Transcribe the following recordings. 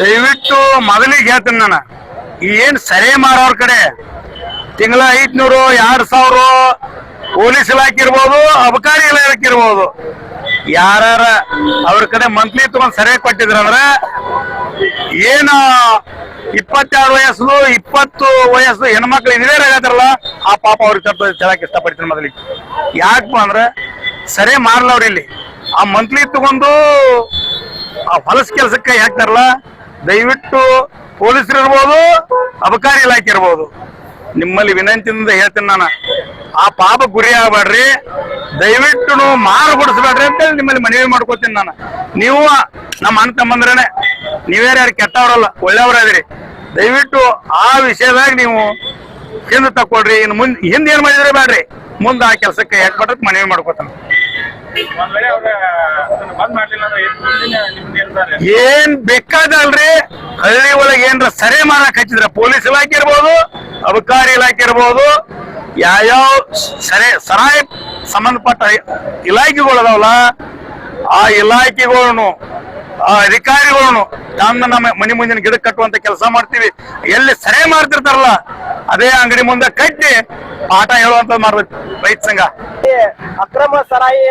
ದಯವಿಟ್ಟು ಮೊದಲಿಗೆ ಹೇಳ್ತೀನಿ ನಾನು ಏನ್ ಸರಿ ಮಾರೋರ್ ಕಡೆ, ತಿಂಗಳ ಐದ್ನೂರು, ಎರಡ್ ಸಾವಿರ ಪೊಲೀಸ್ ಇಲಾಖೆ ಇರ್ಬೋದು, ಅಬಕಾರಿ ಇಲಾಖೆ ಇರ್ಬೋದು. ಯಾರ ಅವ್ರ ಕಡೆ ಮಂತ್ಲಿ ತಗೊಂಡ್ ಸರಿ ಕೊಟ್ಟಿದ್ರಂದ್ರ, ಏನು ಇಪ್ಪತ್ತಾರು ವಯಸ್ಸು, ಇಪ್ಪತ್ತು ವಯಸ್ಸು ಹೆಣ್ಮಕ್ಳು ಇಂಜಿನಿಯರ್ ಆಗತ್ತಾರಲ್ಲ ಆ ಪಾಪ ಅವ್ರಿಗೆ ಸ್ವಲ್ಪ ಹೇಳಕ್ ಇಷ್ಟಪಡ್ತೀನಿ ಮೊದಲಿಗೆ. ಯಾಕಪ್ಪ ಅಂದ್ರೆ, ಸರಿ ಅವ್ರು ಇಲ್ಲಿ. ಆ ಮಂತ್ಲಿ ತಗೊಂಡು ಆ ಹೊಲಸ್ ಕೆಲಸಕ್ಕೆ ಹಾಕ್ತಾರಲ್ಲ ದಯವಿಟ್ಟು ಪೊಲೀಸರು ಇರ್ಬೋದು, ಅಬಕಾರಿ ಇಲಾಖೆ ಇರ್ಬೋದು. ನಿಮ್ಮಲ್ಲಿ ವಿನಂತಿಯಿಂದ ಹೇಳ್ತೀನಿ ನಾನು. ಆ ಪಾಪ ಗುರಿ ಆಗಬೇಡ್ರಿ. ದಯವಿಟ್ಟು ನೀವು ಮಾರು ಬಿಡಿಸ್ಬೇಡ್ರಿ ಅಂತೇಳಿ ನಿಮ್ಮಲ್ಲಿ ಮನವಿ ಮಾಡ್ಕೋತೀನಿ ನಾನು. ನೀವು ನಮ್ಮ ಅಣ್ಣ ತಮ್ಮಂದ್ರೇನೆ, ನೀವ್ಯಾರು ಯಾರು ಕೆಟ್ಟವ್ರಲ್ಲ ಒಳ್ಳೆಯವರಾದ್ರಿ ದಯವಿಟ್ಟು ಆ ವಿಷಯದಾಗ ನೀವು ಹಿಂದೆ ತಕೊಳ್ರಿ ಇನ್ನು ಮುಂದೆ ಹಿಂದೆ ಏನು ಮಾಡಿದ್ರೆ ಬೇಡ್ರಿ ಮುಂದೆ ಆ ಕೆಲಸಕ್ಕೆ ಯಾಕೆ ಮನವಿ ಮಾಡ್ಕೋತಾನೆ. ಏನ್ ಬೇಕಾದಲ್ರಿ? ಹಳ್ಳಿ ಒಳಗೆ ಏನ್ರ ಸರಿ ಮಾಡಕ್ ಹಚ್ಚಿದ್ರ? ಪೊಲೀಸ್ ಇಲಾಖೆ ಇರ್ಬೋದು, ಅಬಕಾರಿ ಇಲಾಖೆ ಇರ್ಬೋದು, ಯಾವ್ಯಾವ ಸರಿ, ಸರಾಯಿ ಸಂಬಂಧಪಟ್ಟ ಇಲಾಖೆಗಳು ಅದಾವಲ್ಲ, ಆ ಇಲಾಖೆಗಳನ್ನು ಅಧಿಕಾರಿಗಳನ್ನು ನಮ್ಮ ನಮ್ಮ ಮನೆ ಮುಂದಿನ ಗಿಡ ಕಟ್ಟುವಂತ ಕೆಲಸ ಮಾಡ್ತೀವಿ. ಎಲ್ಲಿ ಸರಿ ಮಾಡ್ತಿರ್ತಾರಲ್ಲ ಅದೇ ಅಂಗಡಿ ಮುಂದೆ ಕಟ್ಟಿ ಪಾಠ ಹೇಳುವಂತ ಮಾಡ್ಬೇಕು ರೈತ ಸಂಘ. ಅಕ್ರಮ ಸರಾಯಿ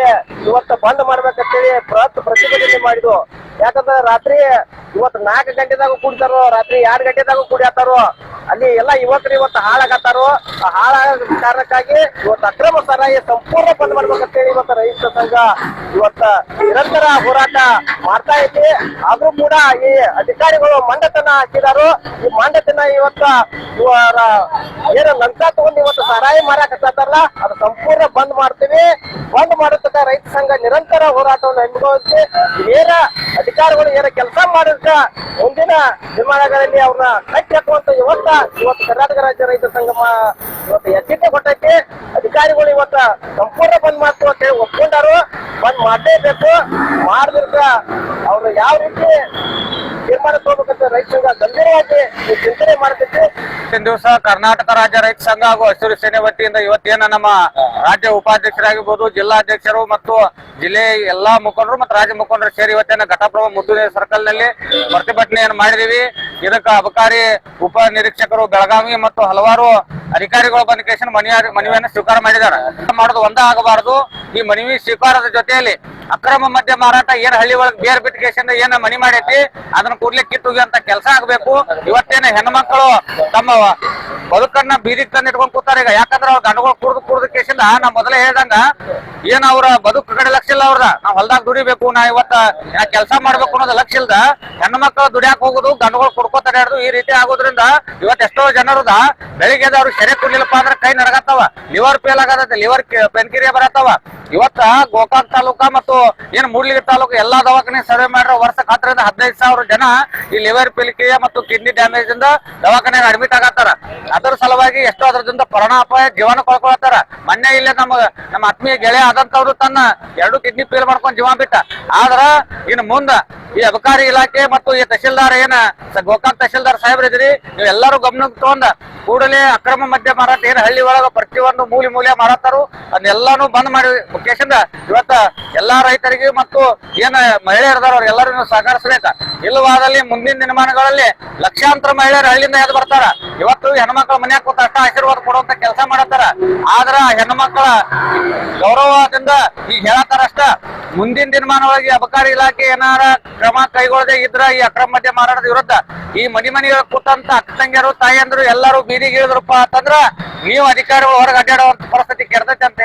ಇವತ್ತು ಬಂದ್ ಮಾಡ್ಬೇಕಂತೇಳಿ ಬೃಹತ್ ಪ್ರತಿಭಟನೆ ಮಾಡಿದ್ರು. ಯಾಕಂದ್ರೆ ರಾತ್ರಿ ಇವತ್ತು ನಾಲ್ಕು ಗಂಟೆದಾಗ ಕುಡಿತಾರೋ, ರಾತ್ರಿ ಎರಡು ಗಂಟೆದಾಗ ಕುಡಿಯತ್ತಾರೋ ಅಲ್ಲಿ ಎಲ್ಲ ಯುವಕರು ಇವತ್ತು ಹಾಳಾಗತ್ತಾರೋ, ಆ ಹಾಳಾಗ ಕಾರಣಕ್ಕಾಗಿ ಇವತ್ತು ಅಕ್ರಮ ಸರಾಯಿ ಸಂಪೂರ್ಣ ಬಂದ್ ಮಾಡ್ಬೇಕಂತೇಳಿ ಇವತ್ತು ರೈತ ಸಂಘ ಇವತ್ತ ನಿರಂತರ ಹೋರಾಟ ಮಾಡ್ತಾ ಐತಿ ಆದ್ರೂ ಕೂಡ ಈ ಅಧಿಕಾರಿಗಳು ಮಂಡತನ ಹಾಕಿದಾರು. ಈ ಮಂಡತನ ಇವತ್ತ ಇವರ ಏನು ಲಂಚ ತಗೊಂಡು ಇವತ್ತು ಸರಾಯಿ ಮಾರಾಕತ್ತಾರಲ್ಲ ಅದು ಸಂಪೂರ್ಣ ಬಂದ್ ಮಾಡ್ತೀವಿ. ಬಂದ್ ಮಾಡತಕ್ಕ ರೈತ ಸಂಘ ಹೋರಾಟವನ್ನು ಹಮ್ಮಿಕೊಳ್ಳುತ್ತೆ ಏನ ಅಧಿಕಾರಿಗಳು ಏನ ಕೆಲಸ ಮಾಡಿದ್ರ ಮುಂದಿನ ನಿರ್ಮಾಣಗಳಲ್ಲಿ ಅವ್ರನ್ನ ಕಟ್ಟಿ ಹಾಕುವಂತ ಇವತ್ತ ಇವತ್ತು ಕರ್ನಾಟಕ ರಾಜ್ಯ ರೈತ ಸಂಘ ಇವತ್ತು ಎಚ್ಚರಿಕೆ ಕೊಟ್ಟೈತಿ. ಅಧಿಕಾರಿಗಳು ಇವತ್ತ ಸಂಪೂರ್ಣ ಬಂದ್ ಮಾಡ್ತು ಅಂತ ಹೇಳಿ ಒಪ್ಕೊಂಡಾರು. ಬಂದ್ ಮಾಡಲೇಬೇಕು. ಮಾಡಿದ್ರ ಅವ್ರು ಯಾವ ರೀತಿ ತಗೋಬೇಕಂತ ರೈತ ಸಂಘ ಗಂಭೀರವಾಗಿ ಚಿಂತನೆ ದಿವಸ ಕರ್ನಾಟಕ ರಾಜ್ಯ ರೈತ ಸಂಘ ಹಾಗೂ ಹಸಿರು ಸೇನೆ ವತಿಯಿಂದ ಇವತ್ತೇನ ನಮ್ಮ ರಾಜ್ಯ ಉಪಾಧ್ಯಕ್ಷರಾಗಿರ್ಬೋದು, ಜಿಲ್ಲಾಧ್ಯಕ್ಷರು ಮತ್ತು ಜಿಲ್ಲೆ ಎಲ್ಲಾ ಮುಖಂಡರು ಮತ್ತು ರಾಜ್ಯ ಮುಖಂಡರು ಸೇರಿ ಇವತ್ತೇನ ಘಟಪ್ರಭ ಮುದ್ದು ಸರ್ಕಲ್ನಲ್ಲಿ ಪ್ರತಿಭಟನೆಯನ್ನು ಮಾಡಿದೀವಿ. ಇದಕ್ಕೆ ಅಬಕಾರಿ ಉಪ ನಿರೀಕ್ಷಕರು ಬೆಳಗಾವಿ ಮತ್ತು ಹಲವಾರು ಅಧಿಕಾರಿಗಳು ಬಂದ ಕೇಸಿನ ಮನವಿ ಮನವಿಯನ್ನು ಸ್ವೀಕಾರ ಮಾಡಿದ್ದಾರೆ. ಮಾಡೋದು ಒಂದ ಆಗಬಾರದು. ಈ ಮನವಿ ಸ್ವೀಕಾರದ ಜೊತೆಯಲ್ಲಿ ಅಕ್ರಮ ಮದ್ಯ ಮಾರಾಟ, ಏನ್ ಹಳ್ಳಿ ಒಳಗ್ ಬೇರ್ ಬಿಟ್ಟ ಕೇಸಿಂದ ಏನ ಮನಿ ಮಾಡೈತಿ, ಅದನ್ನ ಕೂಡ್ಲೆ ಕಿತ್ತುಗಿ ಅಂತ ಕೆಲಸ ಆಗ್ಬೇಕು. ಇವತ್ತೇನ ಹೆಣ್ಮಕ್ಳು ತಮ್ಮ ಬದುಕನ್ನ ಬೀದಿ ತಂದು ಇಟ್ಕೊಂಡ್ ಕೂತಾರ ಈಗ. ಯಾಕಂದ್ರೆ ಅವ್ರ ಗಂಡಗಳು ಕುಡ್ದು ಕುಡ್ದು ಕೇಸಿಂದ ನಾ ಮೊದಲೇ ಹೇಳ್ದಂಗ, ಏನ್ ಅವ್ರ ಬದುಕು ಕಡೆ ಲಕ್ಷ ಇಲ್ಲ ಅವ್ರದ. ನಾವ್ ಹೊಲ್ದಾಗ ದುಡಿಬೇಕು, ನಾ ಇವತ್ತ ಕೆಲಸ ಮಾಡ್ಬೇಕು ಅನ್ನೋದು ಲಕ್ಷ ಇಲ್ದ, ಹೆಣ್ಮಕ್ಳು ದುಡಿಯಾಕ ಹೋಗುದು, ಗಂಡುಗಳು ಕುಡ್ಕೋತಾರೆ ಈ ರೀತಿ ಆಗೋದ್ರಿಂದ ಇವತ್ತೆಷ್ಟೋ ಜನರದ ಬೆಳಿಗ್ಗೆ ಅವ್ರು ಸೆರೆ ಕುಡ್ಲಿಲ್ಲಪ್ಪ ಅಂದ್ರೆ ಕೈ ನಡಗತ್ತವ ಲಿವರ್ ಫೇಲ್ ಆಗತ್ತೆ ಲಿವರ್ ಪೆನ್ಕಿರಿಯ ಬರತ್ತವ. ಇವತ್ತ ಗೋಕಾಕ್ ತಾಲೂಕ ಮತ್ತು ಏನ್ ಮೂಡ್ಲಿಗಿ ತಾಲೂಕು ಎಲ್ಲಾ ದವಾಖಾನೆ ಸರ್ವೆ ಮಾಡ್ರ ವರ್ಷ ಹತ್ತರಿಂದ ಹದಿನೈದು ಸಾವಿರ ಜನ ಈ ಲಿವರ್ ಪಿಲಿಕೆಯ ಮತ್ತು ಕಿಡ್ನಿ ಡ್ಯಾಮೇಜ್ ಇಂದ ದವಾಖಾನೆ ಅಡ್ಮಿಟ್ ಆಗತ್ತಾರ. ಅದರ ಸಲುವಾಗಿ ಎಷ್ಟೋ ಅದರದಿಂದ ಪ್ರಾಣಾಪಾಯ, ಜೀವನ ಕಳ್ಕೊಳತ್ತಾರ. ಮೊನ್ನೆ ಇಲ್ಲೇ ನಮ್ಮ ನಮ್ಮ ಆತ್ಮೀಯ ಗೆಳೆಯ ಆದಂತವ್ರು ತನ್ನ ಎರಡು ಕಿಡ್ನಿ ಫೇಲ್ ಮಾಡ್ಕೊಂಡ್ ಜೀವ ಬಿಟ್ಟ. ಆದ್ರ ಇನ್ನು ಮುಂದ ಈ ಅಬಕಾರಿ ಇಲಾಖೆ ಮತ್ತು ಈ ತಹಶೀಲ್ದಾರ್ ಏನ ಗೋಕಾಕ್ ತಹಶೀಲ್ದಾರ್ ಸಾಹೇಬ್ರ ಇದ್ರಿ ನೀವು ಎಲ್ಲರೂ ಗಮನಕ್ಕೆ ತಗೊಂಡ ಕೂಡಲೇ ಅಕ್ರಮ ಮದ್ಯ ಮಾರಾಟ ಏನ್ ಹಳ್ಳಿ ಒಳಗ ಪ್ರತಿಯೊಂದು ಮೂಲಿ ಮೂಲೆ ಮಾರಾಟರು ಅದನ್ನೆಲ್ಲಾನು ಬಂದ್ ಮಾಡಿ ಕೇಸಿಂದ ಇವತ್ತ ಎಲ್ಲಾ ರೈತರಿಗೆ ಮತ್ತು ಏನ ಮಹಿಳೆಯರದಾರ ಅವ್ರ ಎಲ್ಲರೂ ಸಹಕರಿಸಬೇಕ. ಇಲ್ಲವಾದಲ್ಲಿ ಮುಂದಿನ ದಿನಮಾನಗಳಲ್ಲಿ ಲಕ್ಷಾಂತರ ಮಹಿಳೆಯರು ಹಳ್ಳಿಯಿಂದ ಎದ್ದು ಬರ್ತಾರ. ಇವತ್ತು ಹೆಣ್ಮಕ್ಳ ಮನ್ಯಾಗ ಕೂತ ಅಷ್ಟ ಆಶೀರ್ವಾದ ಕೊಡುವಂತ ಕೆಲಸ ಮಾಡತ್ತಾರ. ಆದ್ರ ಹೆಣ್ಮಕ್ಳ ಗೌರವದಿಂದ ಈಗ ಹೇಳತ್ತಾರ ಅಷ್ಟ. ಮುಂದಿನ ದಿನಮಾನವಾಗಿ ಅಬಕಾರಿ ಇಲಾಖೆ ಏನಾರ ಕ್ರಮ ಕೈಗೊಳ್ಳದೆ ಇದ್ರ ಈ ಅಕ್ರಮ ಮದ್ಯ ಮಾರಾಟದ ವಿರುದ್ಧ ಈ ಮನಿ ಮನಿ ಕೂತಂತ ಅಕ್ಕ ತಂಗಿಯರು, ತಾಯಿಯಂದ್ರು ಎಲ್ಲರೂ ಬೀದಿಗೆ ಇಳಿದ್ರಪ್ಪ ಅಂತಂದ್ರ ನೀವು ಅಧಿಕಾರಿಗಳು ಹೊರಗೆ ಅಡ್ಡಾಡುವಂತ ಪರಿಸ್ಥಿತಿ ಕೆಡ್ತೈತೆ ಅಂತ